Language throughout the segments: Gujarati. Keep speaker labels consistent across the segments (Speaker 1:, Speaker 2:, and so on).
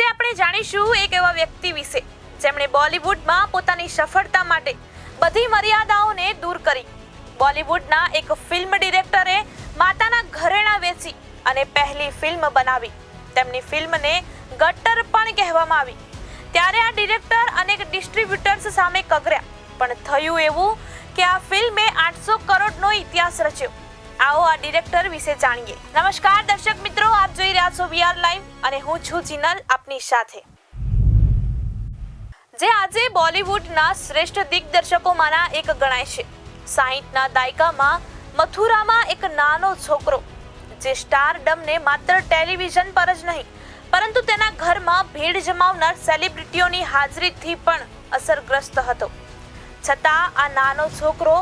Speaker 1: આજે આપણે જાણીશું એક એવા વ્યક્તિ વિશે જેમણે બોલિવૂડમાં પોતાની સફળતા માટે બધી મર્યાદાઓને દૂર કરી. બોલિવૂડના એક ફિલ્મ ડિરેક્ટરે માતાના ઘરેણા વેચી અને પહેલી ફિલ્મ બનાવી. તેમની ફિલ્મને ગટ્ટર પણ કહેવામાં આવી. ત્યારે આ ડિરેક્ટર અનેક ડિસ્ટ્રીબ્યુટર્સ સામે કગર્યા. પણ થયું એવું કે આ ફિલ્મે આઠસો કરોડનો ઇતિહાસ રચ્યો. આવો આ ડિરેક્ટર વિશે જાણીએ. નમસ્કાર, દર્શક મિત્રો, આપ જોઈ રહ્યા છો વીઆર લાઈવ અને હું છું જીનલ આપની સાથે. જે આજે બોલિવૂડના શ્રેષ્ઠ દિગ્દર્શકોમાંના એક ગણાય છે. સાહીઠના દાયકામાં મથુરામાં એક નાનો છોકરો, જે સ્ટારડમને માત્ર ટેલિવિઝન પર જ નહીં, પરંતુ તેના ઘરમાં ભીડ જમાવનાર સેલિબ્રિટીઓની હાજરીથી પણ અસરગ્રસ્ત હતો. છતાં આ નાનો છોકરો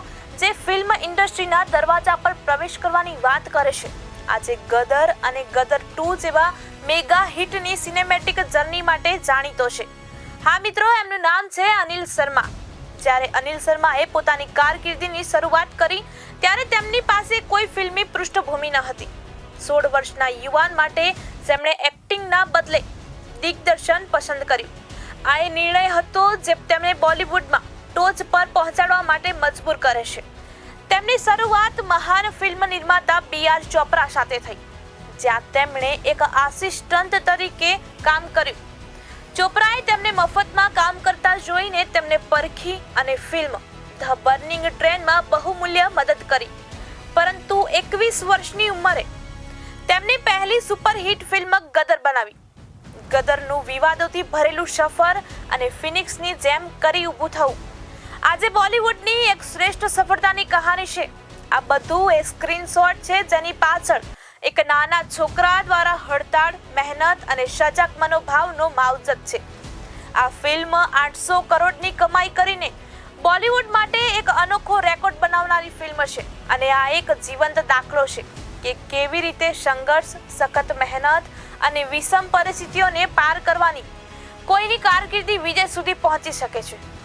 Speaker 1: ફિલ્મ ઇન્ડસ્ટ્રીના દરવાજા પર પ્રવેશ કરવાની વાત કરે છે. આજે ગદર અને ગદર ટુ જેવા મેગા હિટની સિનેમેટિક જર્ની માટે જાણીતો છે. હા મિત્રો, એમનું નામ છે અનિલ શર્મા. જ્યારે અનિલ શર્માએ પોતાની કારકિર્દીની શરૂઆત કરી, ત્યારે તેમની પાસે કોઈ ફિલ્મી પૃષ્ઠભૂમિ ન હતી. સોળ વર્ષના યુવાન માટે તેમણે એક્ટિંગના બદલે દિગ્દર્શન પસંદ કર્યું. આ એ નિર્ણય હતો જે તેમણે બોલિવૂડમાં ટોચ પર પહોંચાડવા માટે મજબૂર કરે છે. તેમની શરૂઆત મહાન ફિલ્મ નિર્માતા બી આર ચોપરા સાથે થઈ, જ્યાં તેમણે એક આસિસ્ટન્ટ તરીકે કામ કર્યું. ચોપરાએ તેમને મફતમાં કામ કરતા જોઈને તેમને પરખી અને ફિલ્મ ધ બર્નિંગ ટ્રેનમાં બહુમૂલ્ય મદદ કરી. પરંતુ એકવીસ વર્ષની ઉંમરે તેમની પહેલી સુપરહિટ ફિલ્મ ગદર બનાવી. ગદરનું વિવાદોથી ભરેલું સફર અને ફિનિક્સની જેમ કરી ઊભું થવું. આજે બોલિવૂડની એક શ્રેષ્ઠ સફળતાની કહાની છે. આ બધું એ સ્ક્રીનશોટ છે જેની પાછળ એક નાના છોકરા દ્વારા હડતાળ, મહેનત અને સજાગ મનોભાવનો માવજત છે. આ ફિલ્મ આઠસો કરોડની કમાઈ કરીને બોલિવૂડ માટે એક અનોખો રેકોર્ડ બનાવનારી ફિલ્મ છે અને આ એક જીવંત દાખલો છે કે કેવી રીતે સંઘર્ષ, સખત મહેનત અને વિષમ પરિસ્થિતિઓને પાર કરવાની કોઈની કારકિર્દી વિજય સુધી પહોંચી શકે છે.